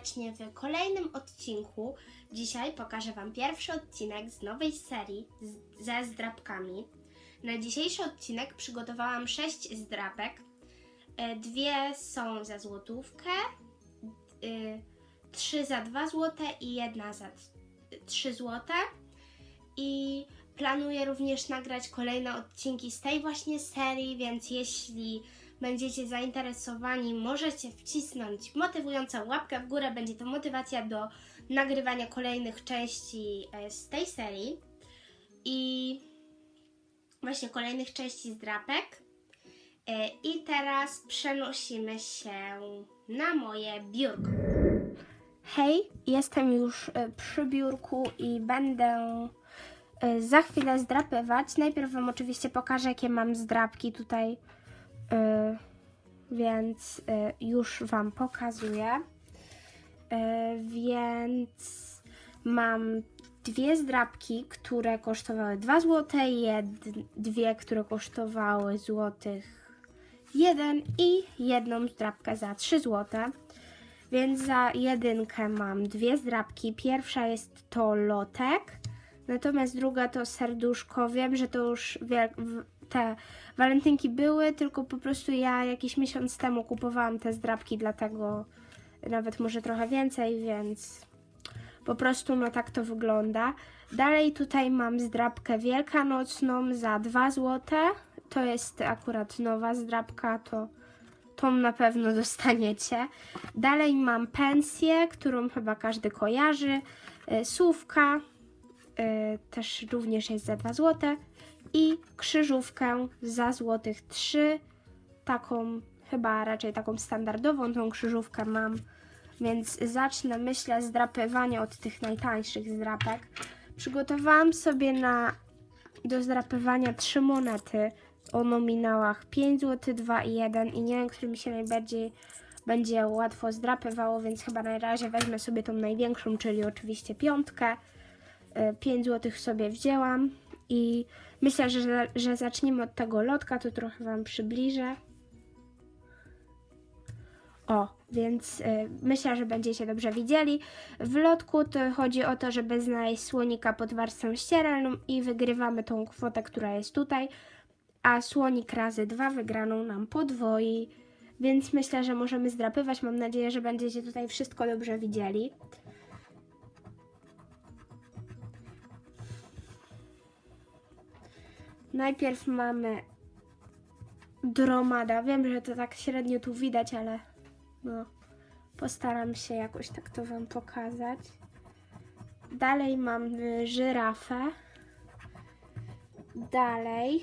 serdecznie w kolejnym odcinku. Dzisiaj pokażę Wam pierwszy odcinek z nowej serii z, ze zdrabkami. Na dzisiejszy odcinek przygotowałam sześć zdrabek. E, Dwie są za złotówkę, y, trzy za 2 złote i jedna za 3 złote. I planuję również nagrać kolejne odcinki z tej właśnie serii, więc jeśli będziecie zainteresowani, możecie wcisnąć motywującą łapkę w górę. Będzie to motywacja do nagrywania kolejnych części e, z tej serii i właśnie kolejnych części z drapek. E, I teraz przenosimy się na moje biurko. Hej, jestem już e, przy biurku i będę za chwilę zdrapywać. Najpierw Wam oczywiście pokażę, jakie mam zdrapki tutaj, więc e, już Wam pokazuję. E, Więc mam dwie zdrapki, które kosztowały 2 zł, dwie, które kosztowały złotych 1 i jedną zdrapkę za 3 zł. Więc za jedynkę mam dwie zdrabki. Pierwsza jest to lotek, natomiast druga to serduszko. Wiem, że to już te walentynki były, tylko po prostu ja jakiś miesiąc temu kupowałam te zdrabki, dlatego nawet może trochę więcej, więc po prostu no tak to wygląda. Dalej tutaj mam zdrabkę wielkanocną za 2 zł. To jest akurat nowa zdrabka, to tą na pewno dostaniecie. Dalej mam pensję, którą chyba każdy kojarzy. E, Słówka e, też również jest za 2 zł. I krzyżówkę za złotych 3. Taką, chyba raczej taką standardową, tą krzyżówkę mam. Więc zacznę, myślę, zdrapywanie od tych najtańszych zdrapek. Przygotowałam sobie na do zdrapywania trzy monety o nominałach 5 zł, 2 i 1 i nie wiem, który mi się najbardziej będzie łatwo zdrapywało, więc chyba na razie wezmę sobie tą największą, czyli oczywiście piątkę. 5 zł sobie wzięłam i myślę, że, że zaczniemy od tego lotka, to trochę Wam przybliżę. O, więc y, myślę, że będziecie dobrze widzieli. W lotku to chodzi o to, żeby znaleźć słonika pod warstwą ścieralną i wygrywamy tą kwotę, która jest tutaj, a słonik razy dwa wygraną nam podwoi. Więc myślę, że możemy zdrapywać. Mam nadzieję, że będziecie tutaj wszystko dobrze widzieli. Najpierw mamy dromada. Wiem, że to tak średnio tu widać, ale no, postaram się jakoś tak to Wam pokazać. Dalej mamy żyrafę. Dalej.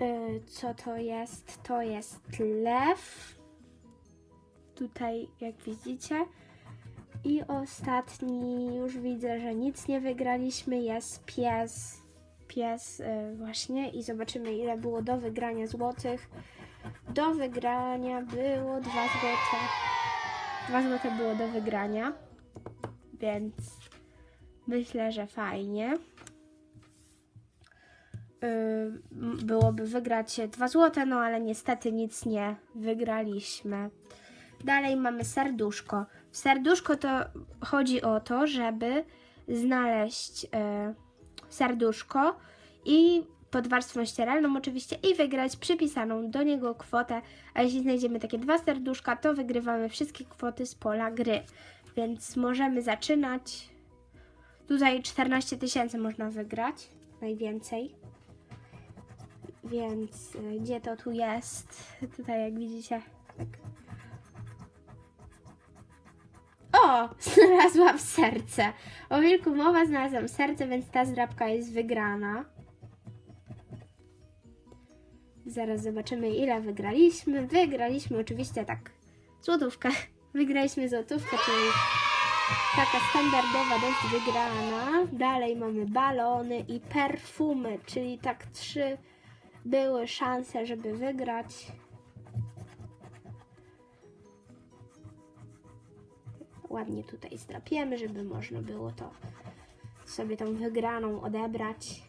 Y, co to jest? To jest lew. Tutaj, jak widzicie. I ostatni, już widzę, że nic nie wygraliśmy, jest pies. Pies y, właśnie i zobaczymy ile było do wygrania złotych. Do wygrania było 2 złote. 2 złote było do wygrania. Więc myślę, że fajnie. Yy, byłoby wygrać 2 złote, no ale niestety nic nie wygraliśmy. Dalej mamy serduszko. Serduszko to chodzi o to, żeby znaleźć yy, serduszko i pod warstwą ścieralną oczywiście i wygrać przypisaną do niego kwotę, a jeśli znajdziemy takie dwa serduszka, to wygrywamy wszystkie kwoty z pola gry. Więc możemy zaczynać. Tutaj 14 tysięcy można wygrać, najwięcej. Więc y, gdzie to tu jest? Tutaj jak widzicie, tak. O! Znalazłam serce. O wilku mowa, znalazłam serce, więc ta zdrabka jest wygrana. Zaraz zobaczymy, ile wygraliśmy. Wygraliśmy oczywiście tak złotówkę. Wygraliśmy złotówkę, czyli taka standardowa dość wygrana. Dalej mamy balony i perfumy, czyli tak trzy były szanse, żeby wygrać. Ładnie tutaj zdrapiemy, żeby można było to sobie tą wygraną odebrać.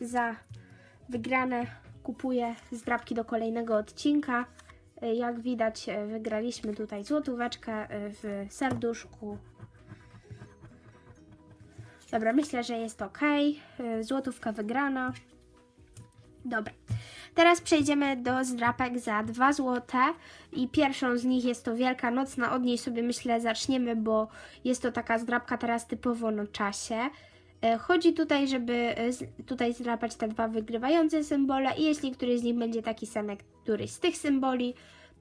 Za wygrane kupuję zdrabki do kolejnego odcinka. Jak widać, wygraliśmy tutaj złotóweczkę w serduszku. Dobra, myślę, że jest ok. Złotówka wygrana. Dobra. Teraz przejdziemy do zdrapek za 2 złote i pierwszą z nich jest to Wielka Nocna. Od niej sobie myślę zaczniemy, bo jest to taka zdrapka teraz typowo na czasie. E, Chodzi tutaj, żeby e, tutaj zdrapać te dwa wygrywające symbole i jeśli któryś z nich będzie taki sam jak któryś z tych symboli,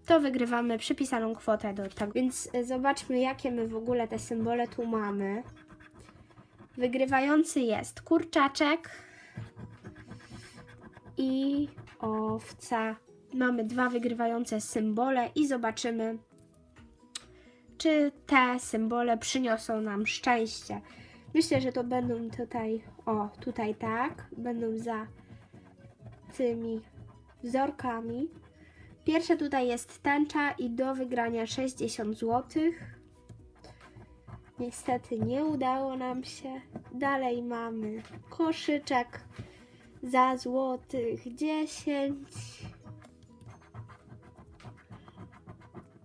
to wygrywamy przypisaną kwotę do tego. Więc e, zobaczmy, jakie my w ogóle te symbole tu mamy. Wygrywający jest kurczaczek i owca. Mamy dwa wygrywające symbole i zobaczymy, czy te symbole przyniosą nam szczęście. Myślę, że to będą tutaj, o, tutaj tak, będą za tymi wzorkami. Pierwsze tutaj jest tęcza i do wygrania 60 zł. Niestety nie udało nam się. Dalej mamy koszyczek za złotych 10.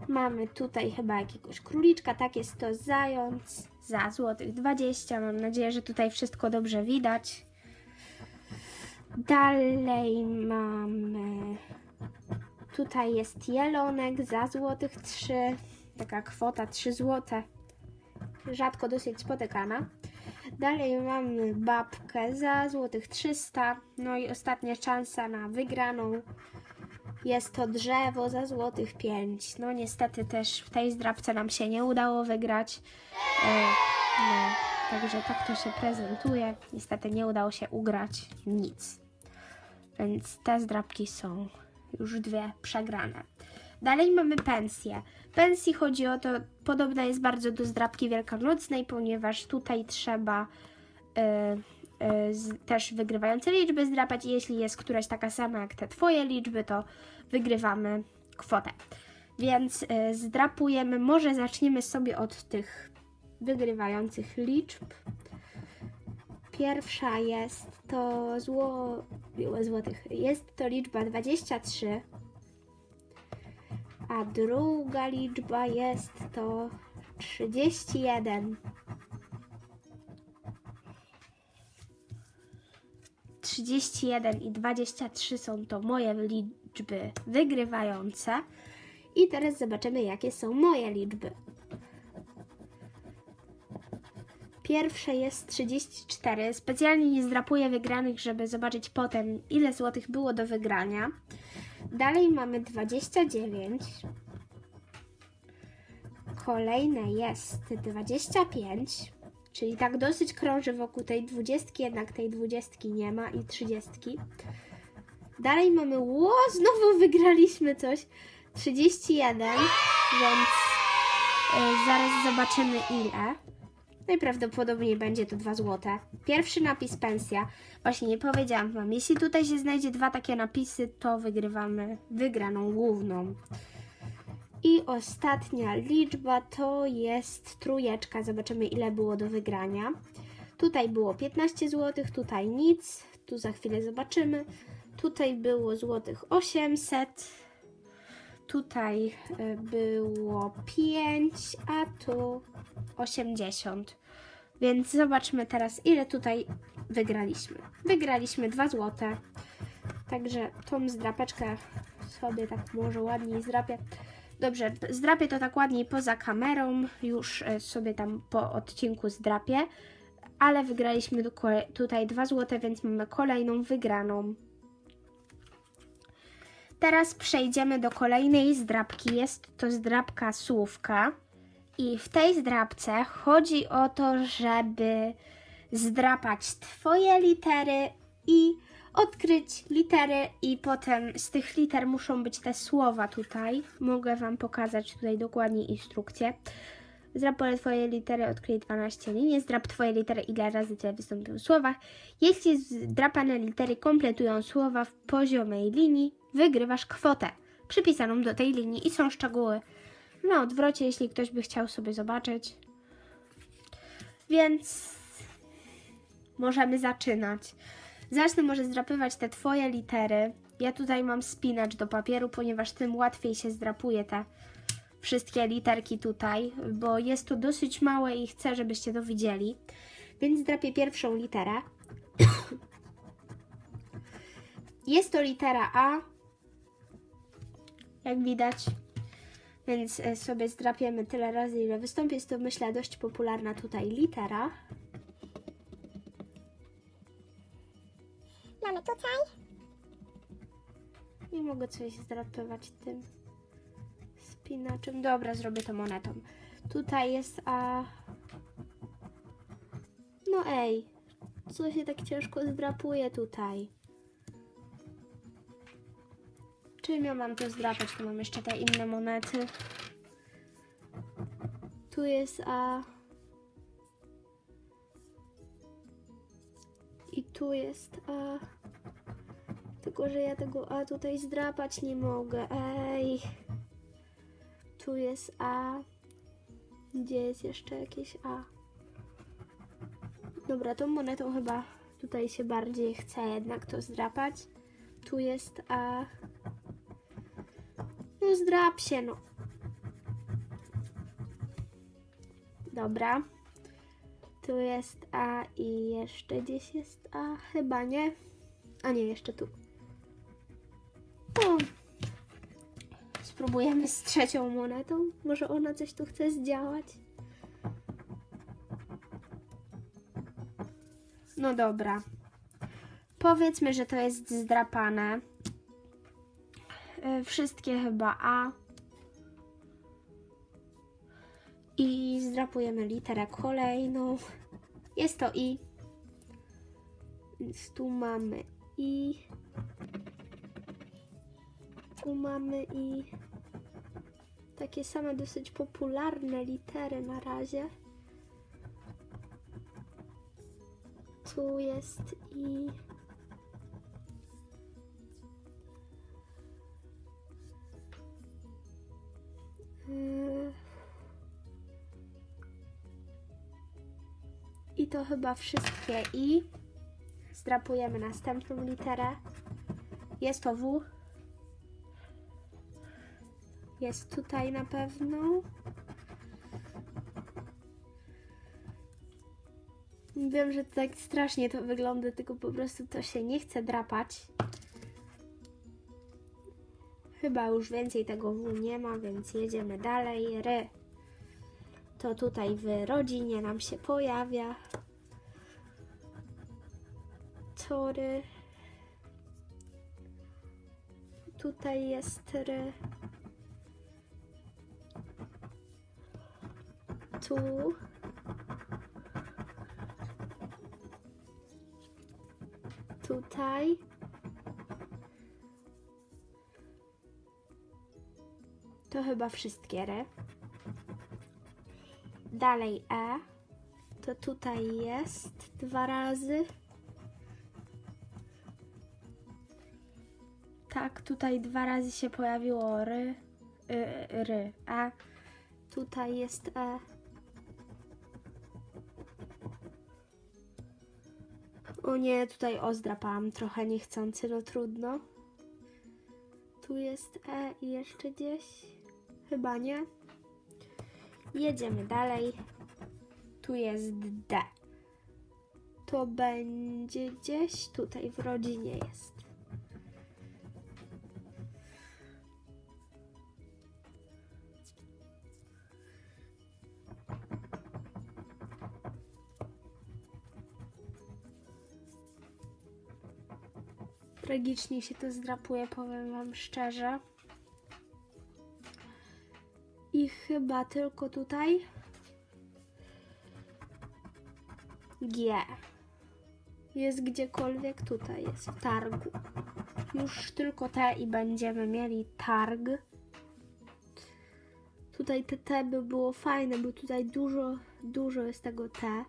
Mamy tutaj chyba jakiegoś króliczka, tak jest to zając za złotych 20. Mam nadzieję, że tutaj wszystko dobrze widać. Dalej mamy tutaj jest jelonek za złotych 3. Taka kwota 3 złote. Rzadko dosyć spotykana. Dalej mamy babkę za złotych 300. No i ostatnia szansa na wygraną. Jest to drzewo za złotych 5. No niestety też w tej zdrabce nam się nie udało wygrać. E, no, także tak to się prezentuje. Niestety nie udało się ugrać nic. Więc te zdrabki są już dwie przegrane. Dalej mamy pensję. Pensji chodzi o to, podobna jest bardzo do zdrabki wielkanocnej, ponieważ tutaj trzeba y, y, z, też wygrywające liczby zdrapać jeśli jest któraś taka sama jak te twoje liczby, to wygrywamy kwotę. Więc y, zdrapujemy, może zaczniemy sobie od tych wygrywających liczb. Pierwsza jest to zło, złotych. Jest to liczba 23, a druga liczba jest to 31. 31 i 23 są to moje liczby wygrywające. I teraz zobaczymy, jakie są moje liczby. Pierwsze jest 34. Specjalnie nie zdrapuję wygranych, żeby zobaczyć potem, ile złotych było do wygrania. Dalej mamy 29. Kolejne jest 25. Czyli tak dosyć krąży wokół tej 20, jednak tej 20 nie ma i 30. Dalej mamy, ło, znowu wygraliśmy coś. 31, więc y, zaraz zobaczymy ile. Najprawdopodobniej będzie to 2 złote. Pierwszy napis pensja. Właśnie nie powiedziałam wam, jeśli tutaj się znajdzie dwa takie napisy, to wygrywamy wygraną główną. I ostatnia liczba to jest trójeczka. Zobaczymy ile było do wygrania. Tutaj było 15 zł, tutaj nic. Tu za chwilę zobaczymy. Tutaj było złotych 800. Tutaj y, było 5, a tu 80. Więc zobaczmy teraz, ile tutaj wygraliśmy. Wygraliśmy 2 złote. Także tą zdrapeczkę sobie tak może ładniej zdrapię. Dobrze, zdrapię to tak ładniej poza kamerą. Już e, sobie tam po odcinku zdrapię. Ale wygraliśmy tutaj 2 złote, więc mamy kolejną wygraną. Teraz przejdziemy do kolejnej zdrapki. Jest to zdrapka słówka. I w tej zdrapce chodzi o to, żeby zdrapać Twoje litery i odkryć litery i potem z tych liter muszą być te słowa tutaj. Mogę Wam pokazać tutaj dokładnie instrukcję. Zdrap Twoje litery, odkryj 12 linii. Zdrap Twoje litery, ile razy Cię wystąpią w słowach. Jeśli zdrapane litery kompletują słowa w poziomej linii, wygrywasz kwotę przypisaną do tej linii i są szczegóły na odwrocie, jeśli ktoś by chciał sobie zobaczyć. Więc możemy zaczynać. Zacznę może zdrapywać te Twoje litery. Ja tutaj mam spinacz do papieru, ponieważ tym łatwiej się zdrapuje te wszystkie literki tutaj, bo jest to dosyć małe i chcę, żebyście to widzieli. Więc zdrapię pierwszą literę. Jest to litera A, jak widać. Więc e, sobie zdrapiemy tyle razy, ile wystąpi. Jest to, myślę, dość popularna tutaj litera. Mamy tutaj. Nie mogę coś zdrapywać tym spinaczem. Dobra, zrobię to monetą. Tutaj jest A. No ej, co się tak ciężko zdrapuje tutaj? Czym ja mam to zdrapać? Tu mam jeszcze te inne monety. Tu jest A. I tu jest A. Tylko, że ja tego A tutaj zdrapać nie mogę. Ej. Tu jest A. Gdzie jest jeszcze jakieś A? Dobra, tą monetą chyba tutaj się bardziej chce jednak to zdrapać. Tu jest A. No zdrap się, no. Dobra. Tu jest A i jeszcze gdzieś jest A. Chyba nie. A nie, jeszcze tu. No. Spróbujemy z trzecią monetą. Może ona coś tu chce zdziałać. No dobra. Powiedzmy, że to jest zdrapane. E, Wszystkie chyba A. I zdrapujemy literę kolejną. Jest to I. Więc tu mamy I. Tu mamy i takie same dosyć popularne litery na razie. Tu jest i to chyba wszystkie i zdrapujemy następną literę. Jest to W. Jest tutaj na pewno. Wiem, że tak strasznie to wygląda, tylko po prostu to się nie chce drapać. Chyba już więcej tego W nie ma, więc jedziemy dalej. Ry. To tutaj w rodzinie nam się pojawia. Tory. Tutaj jest ry. tu. Tutaj. To chyba wszystkie re. Dalej E. To tutaj jest dwa razy. Tutaj dwa razy się pojawiło ry, y, ry, a tutaj jest E. O nie, tutaj o zdrapałam trochę niechcący, no trudno. Tu jest E i jeszcze gdzieś? Chyba nie. Jedziemy dalej. Tu jest D. To będzie gdzieś tutaj w rodzinie jest. Tragicznie się to zdrapuje, powiem Wam szczerze. I chyba tylko tutaj G. Jest gdziekolwiek tutaj, jest w targu. Już tylko T i będziemy mieli targ. Tutaj te T by było fajne, bo tutaj dużo, dużo jest tego T.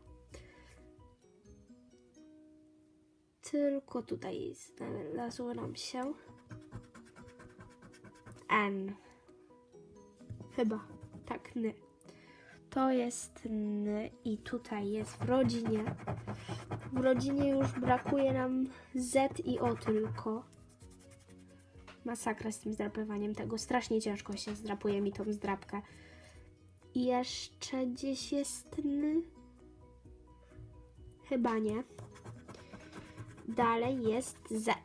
Tylko tutaj znalazło nam się N. Chyba. Tak, N. To jest N i tutaj jest w rodzinie. W rodzinie już brakuje nam Z i O tylko. masakra z tym zdrapywaniem tego. Strasznie ciężko się zdrapuje mi tą zdrapkę. I jeszcze gdzieś jest N. Chyba nie. Dalej jest Z.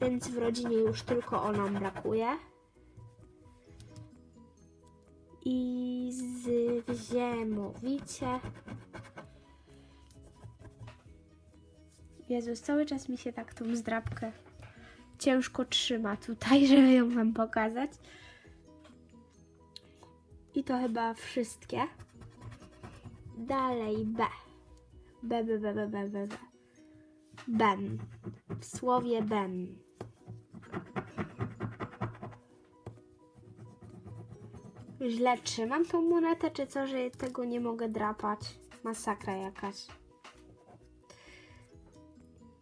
Więc w rodzinie już tylko o nam brakuje. I z ziemowicie. Jezus, cały czas mi się tak tą zdrabkę ciężko trzyma tutaj, żeby ją Wam pokazać. I to chyba wszystkie. Dalej B. B, B, B, B, B, B, B. Ben. W słowie ben. Źle trzymam tą monetę, czy co, że tego nie mogę drapać? Masakra jakaś.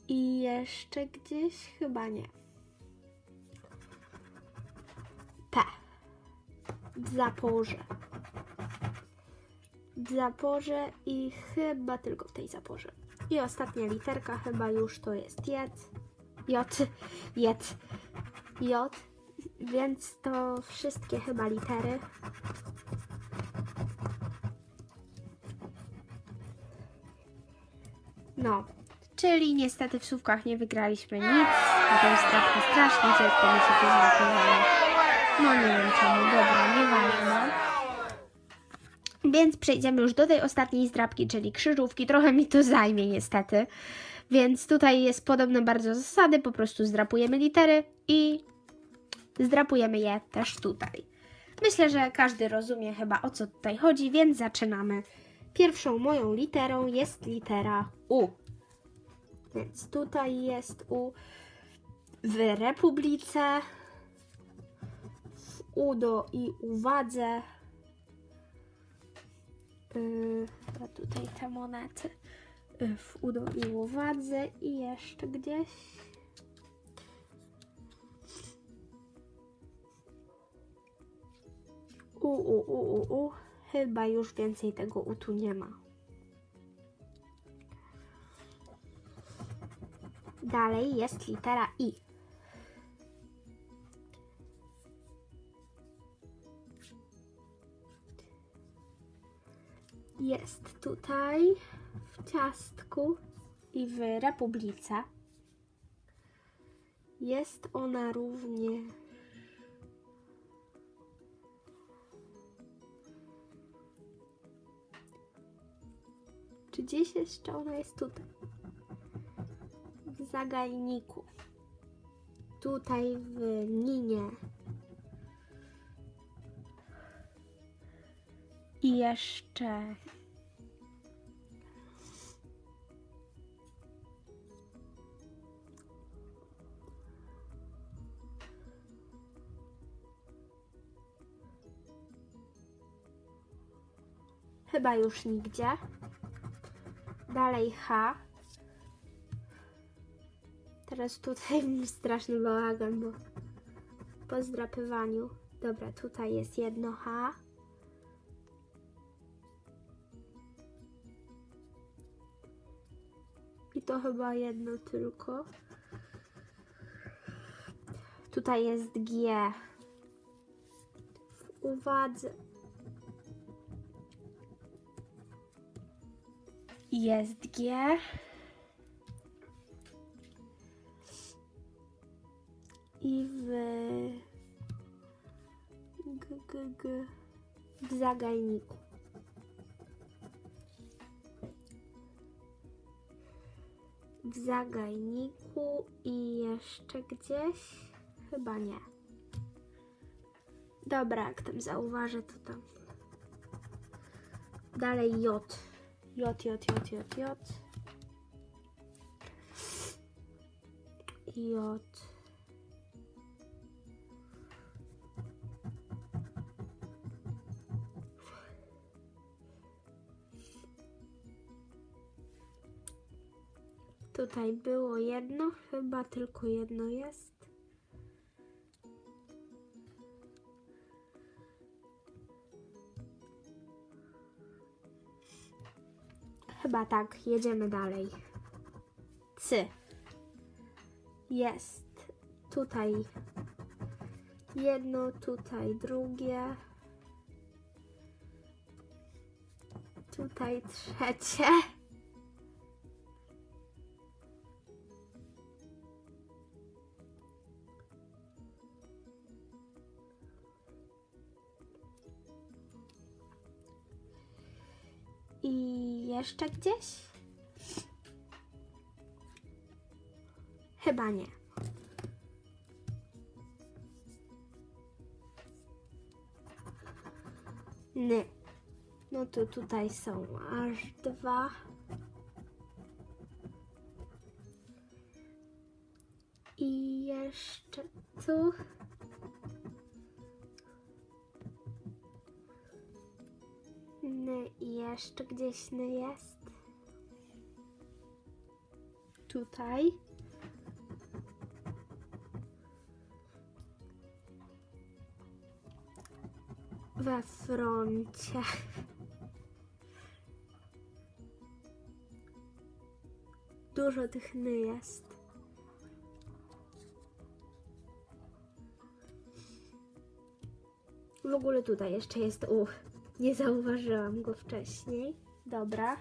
I jeszcze gdzieś chyba nie. P. W zaporze. W zaporze i chyba tylko w tej zaporze. I ostatnia literka chyba już to jest J. J. J. J. Więc to wszystkie chyba litery. No, czyli niestety w słówkach nie wygraliśmy nic. Tą strawkę strasznie mi się to zrapowało. No nie wiem czemu, dobra, nieważne. Więc przejdziemy już do tej ostatniej zdrabki, czyli krzyżówki. Trochę mi to zajmie niestety. Więc tutaj jest podobno bardzo zasady, po prostu zdrapujemy litery i zdrapujemy je też tutaj. Myślę, że każdy rozumie chyba o co tutaj chodzi, więc zaczynamy. Pierwszą moją literą jest litera U. Więc tutaj jest U w Republice, w UDO i uwadze. Yy, a tutaj te monety. Yy, w UDO i uwadze i jeszcze gdzieś. U, u, u, u, u. Chyba już więcej tego u tu nie ma. Dalej jest litera I. Jest tutaj w ciastku i w republice. Jest ona również Czy gdzieś jeszcze ona jest tutaj? W zagajniku. Tutaj w Ninie. I jeszcze. Chyba już nigdzie. Dalej H. Teraz tutaj straszny bałagan, bo po zdrapywaniu. Dobra, tutaj jest jedno H. I to chyba jedno tylko. Tutaj jest G. W uwadze. Jest G. I w g, g, g, w zagajniku. W zagajniku i jeszcze gdzieś? Chyba nie. Dobra, jak tam zauważę, to tam. Dalej J. J, J, J, J, J. J. Tutaj było jedno, chyba tylko jedno jest. Chyba tak, jedziemy dalej. C. Jest tutaj Jedno, tutaj drugie. Tutaj trzecie. I jeszcze gdzieś? Chyba nie. Ny. No to tutaj są aż dwa. I jeszcze tu. Jeszcze gdzieś ny jest. Tutaj. we froncie. Dużo tych ny jest. W ogóle tutaj jeszcze jest U. Nie zauważyłam go wcześniej. Dobra.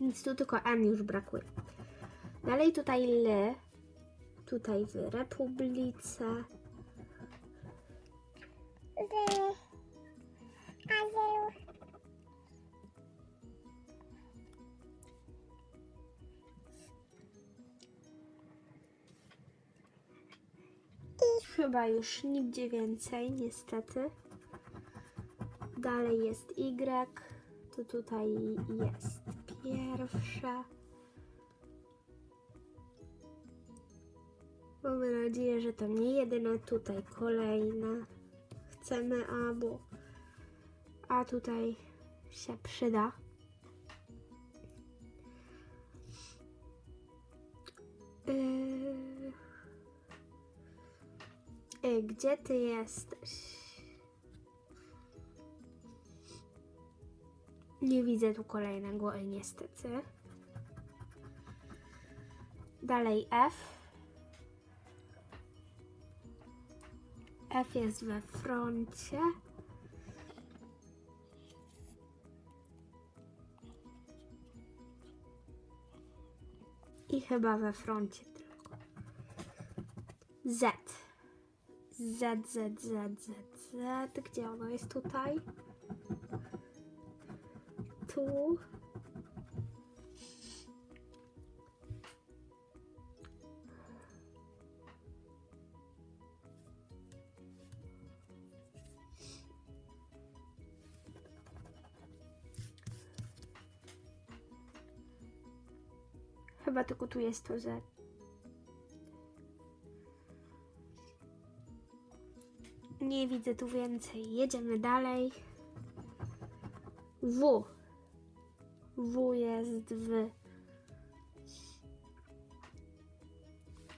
Więc tu tylko N już brakuje. Dalej tutaj L. Tutaj w Republice. z azylu. Chyba już nigdzie więcej, niestety. Dalej jest Y. To tutaj jest pierwsze. Mamy nadzieję, że to nie jedyne. Tutaj kolejne. Chcemy A, bo A tutaj się przyda. Yy... Ej, gdzie ty jesteś? Nie widzę tu kolejnego E niestety. Dalej F. F jest we froncie. I chyba we froncie tylko. Z. Z, Z, Z, Z, Z. Gdzie ono jest tutaj? Tu. Chyba tylko tu jest to Z. Nie widzę tu więcej. Jedziemy dalej. W. W jest w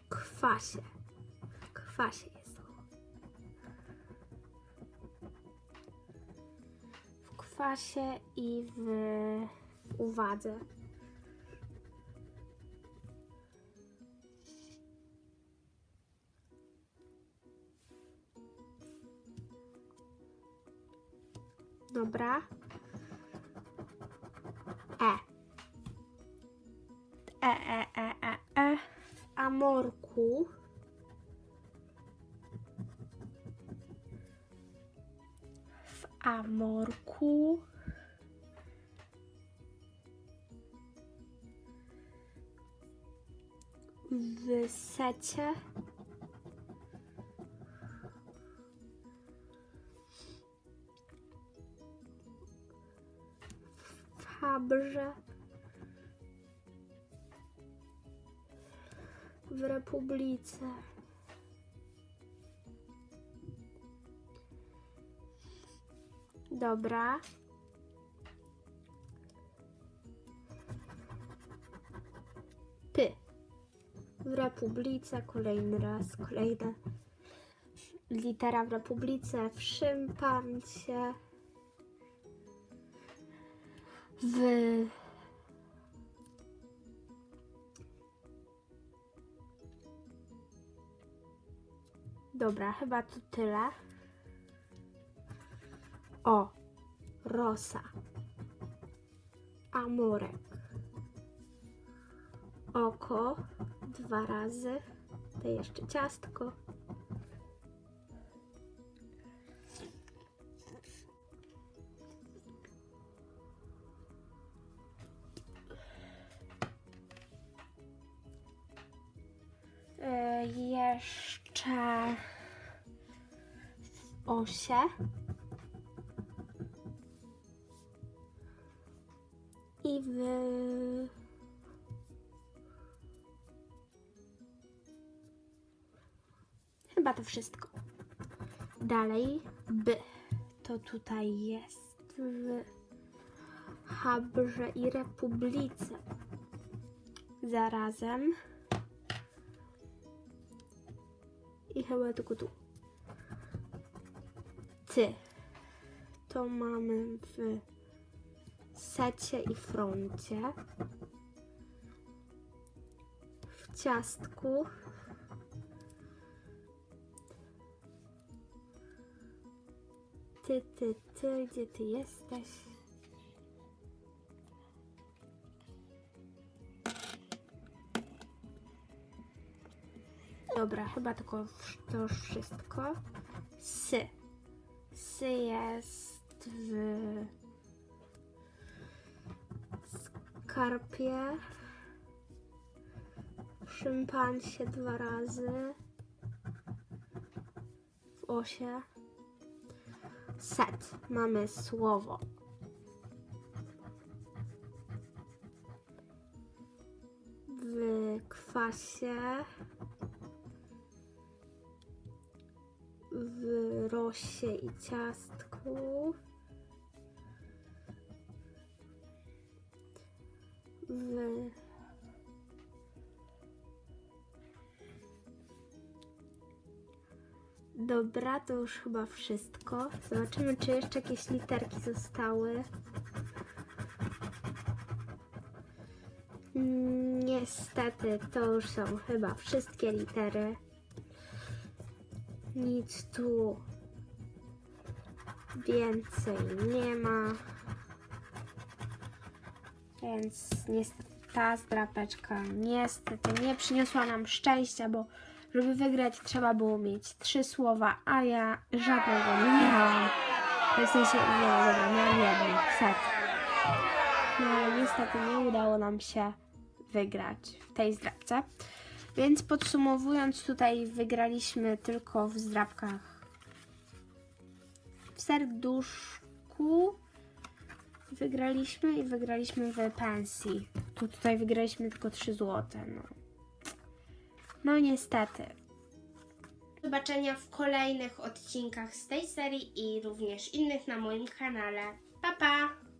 kwasie. Kwasie jest. W kwasie i w uwadze. Dobra. E. E, e, e, e, e. Amorku. W amorku. W secie. Republice. Dobra. Py. W Republice kolejny raz, kolejna litera w Republice, w szympansie, w Dobra, chyba to tyle. O, rosa. Amorek. Oko. Dwa razy. To jeszcze ciastko. E, jeszcze osie. I w... Chyba to wszystko. Dalej B. To tutaj jest w Habrze i Republice. Zarazem. Chyba tylko tu. Ty. To mamy w secie i froncie. W ciastku. Ty, ty, ty, gdzie ty jesteś? Dobra, chyba tylko to już wszystko. Sy. Sy jest w skarpie. Szympansie dwa razy. W osie. Set. Mamy słowo. W kwasie. W rosie i ciastku. W Dobra, to już chyba wszystko. Zobaczymy, czy jeszcze jakieś literki zostały. Mm, Niestety, to już są chyba wszystkie litery. Nic tu więcej nie ma. Więc niestety ta zdrapeczka niestety nie przyniosła nam szczęścia, bo żeby wygrać trzeba było mieć trzy słowa, a ja żadnego nie miałam. W sensie, nie, miałam jedno, set. No ale niestety nie udało nam się wygrać w tej zdrabce. Więc podsumowując, tutaj wygraliśmy tylko w zdrabkach w serduszku wygraliśmy i wygraliśmy w pensji. Tu tutaj wygraliśmy tylko 3 złote. No. no niestety. Do zobaczenia w kolejnych odcinkach z tej serii i również innych na moim kanale. Pa pa!